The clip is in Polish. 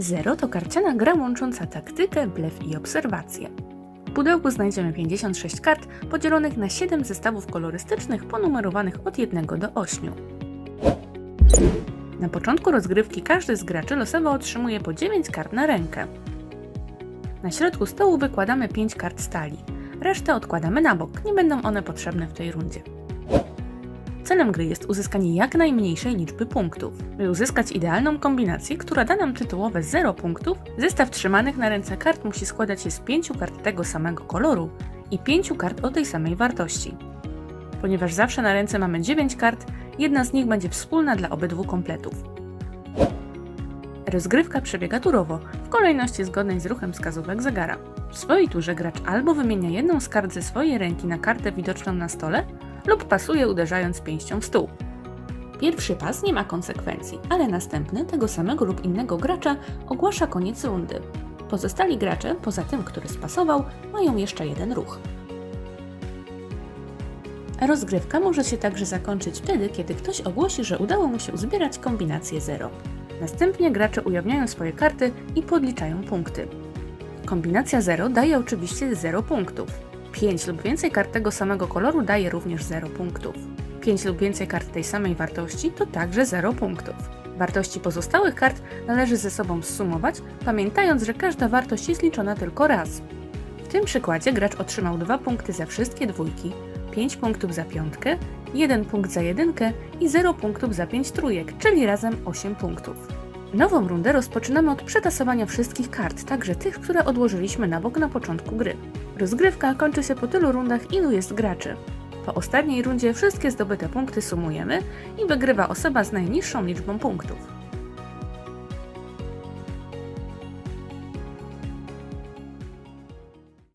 Zero to karciana gra łącząca taktykę, blef i obserwację. W pudełku znajdziemy 56 kart podzielonych na 7 zestawów kolorystycznych ponumerowanych od 1 do 8. Na początku rozgrywki każdy z graczy losowo otrzymuje po 9 kart na rękę. Na środku stołu wykładamy 5 kart stali. Resztę odkładamy na bok, nie będą one potrzebne w tej rundzie. Celem gry jest uzyskanie jak najmniejszej liczby punktów. By uzyskać idealną kombinację, która da nam tytułowe 0 punktów, zestaw trzymanych na ręce kart musi składać się z 5 kart tego samego koloru i 5 kart o tej samej wartości. Ponieważ zawsze na ręce mamy 9 kart, jedna z nich będzie wspólna dla obydwu kompletów. Rozgrywka przebiega turowo, w kolejności zgodnej z ruchem wskazówek zegara. W swojej turze gracz albo wymienia jedną z kart ze swojej ręki na kartę widoczną na stole, lub pasuje uderzając pięścią w stół. Pierwszy pas nie ma konsekwencji, ale następny tego samego lub innego gracza ogłasza koniec rundy. Pozostali gracze, poza tym, który spasował, mają jeszcze jeden ruch. Rozgrywka może się także zakończyć wtedy, kiedy ktoś ogłosi, że udało mu się uzbierać kombinację 0. Następnie gracze ujawniają swoje karty i podliczają punkty. Kombinacja 0 daje oczywiście 0 punktów. 5 lub więcej kart tego samego koloru daje również 0 punktów. 5 lub więcej kart tej samej wartości to także 0 punktów. Wartości pozostałych kart należy ze sobą zsumować, pamiętając, że każda wartość jest liczona tylko raz. W tym przykładzie gracz otrzymał 2 punkty za wszystkie dwójki, 5 punktów za piątkę, 1 punkt za jedynkę i 0 punktów za 5 trójek, czyli razem 8 punktów. Nową rundę rozpoczynamy od przetasowania wszystkich kart, także tych, które odłożyliśmy na bok na początku gry. Rozgrywka kończy się po tylu rundach, ilu jest graczy. Po ostatniej rundzie wszystkie zdobyte punkty sumujemy i wygrywa osoba z najniższą liczbą punktów.